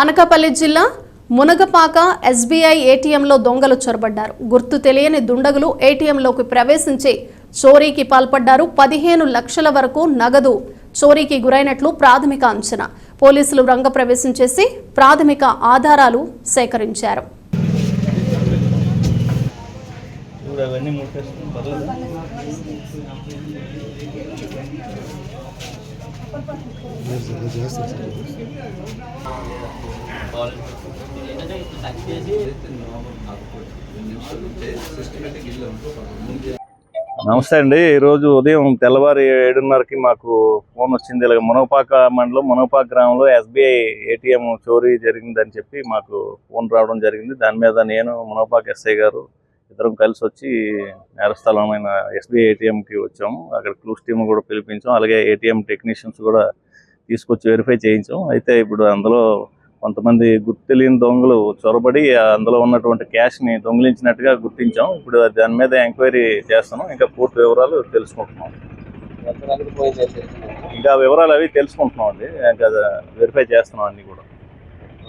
అనకాపల్లి జిల్లా మునగపాక ఎస్బీఐ ఏటీఎంలో దొంగలు చొరబడ్డారు. గుర్తు తెలియని దుండగులు ఏటీఎంలోకి ప్రవేశించి చోరీకి పాల్పడ్డారు. పదిహేను లక్షల వరకు నగదు చోరీకి గురైనట్లు ప్రాథమిక అంచనా. పోలీసులు రంగప్రవేశం చేసి ప్రాథమిక ఆధారాలు సేకరించారు. అవన్నీ నమస్తే అండి. ఈరోజు ఉదయం తెల్లవారి ఏడున్నరకి మాకు ఫోన్ వచ్చింది. ఇలాగ మునగపాక మండలం మునగపాక గ్రామంలో ఎస్బీఐ ఏటీఎం చోరీ జరిగిందని చెప్పి మాకు ఫోన్ రావడం జరిగింది. దాని మీద నేను మునగపాక ఎస్ఐ గారు ఇద్దరం కలిసి వచ్చి నేరస్థలమైన ఎస్బీఐ ఏటీఎంకి వచ్చాము. అక్కడ క్లూస్ టీమ్ కూడా పిలిపించాం. అలాగే ఏటీఎం టెక్నీషియన్స్ కూడా తీసుకొచ్చి వెరిఫై చేయించాం. అయితే ఇప్పుడు అందులో కొంతమంది గుర్తు తెలియని దొంగలు చొరబడి అందులో ఉన్నటువంటి క్యాష్ని దొంగిలించినట్టుగా గుర్తించాం. ఇప్పుడు దాని మీద ఎంక్వైరీ చేస్తున్నాం. ఇంకా పూర్తి వివరాలు తెలుసుకుంటున్నాం. ఇంకా వివరాలు అవి తెలుసుకుంటున్నాం అండి. ఇంకా వెరిఫై చేస్తున్నాం అన్ని కూడా.